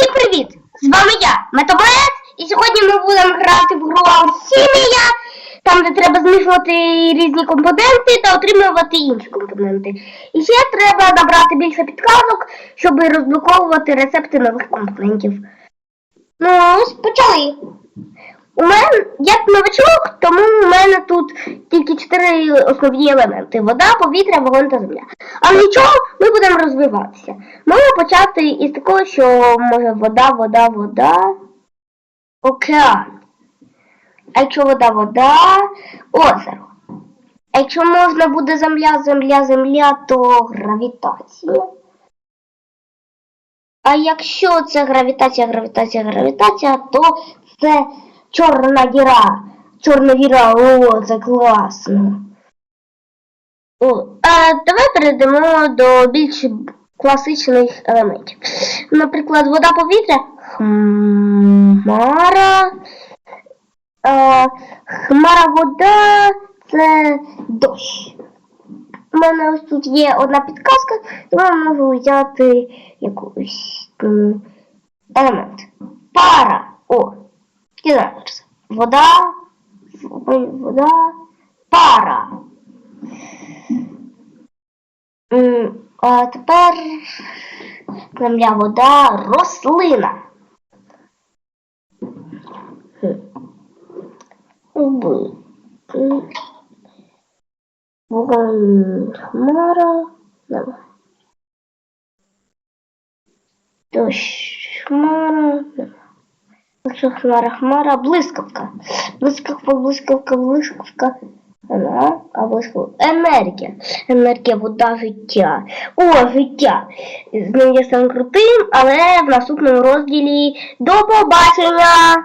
Всім привіт! З вами я, Метабет, і сьогодні ми будемо грати в гру Алхімія, там де треба змішувати різні компоненти та отримувати інші компоненти. І ще треба набрати більше підказок, щоб розблоковувати рецепти нових компонентів. Ну, ось почали. У мене як новачок, тому у мене тут тільки чотири основні елементи: вода, повітря, вогонь та земля. Але нічого, ми будемо розвиватися. Можна почати із такого, що може вода, вода, вода, океан. А якщо вода, вода, озеро. А якщо можна буде земля, земля, земля, то гравітація. А якщо це гравітація, гравітація, гравітація, то це чорна діра. Чорна діра, о, це класно. О, а давай перейдемо до більш класичних елементів. Наприклад, вода повітря, хмара, е, хмара вода це дощ. У мене ось тут є одна підказка, тому я можу взяти якийсь елемент. Пара. О, це. Вода, вода, пара. А тепер земля, вода, рослина. Хмара. Дощ, хмара. Хмара, хмара, блискавка. Блискавка, блискавка, блискавка. Вона, або ж Енергія. Енергія, вода, життя. О, життя. З ним я сам крутим, але в наступному розділі до побачення!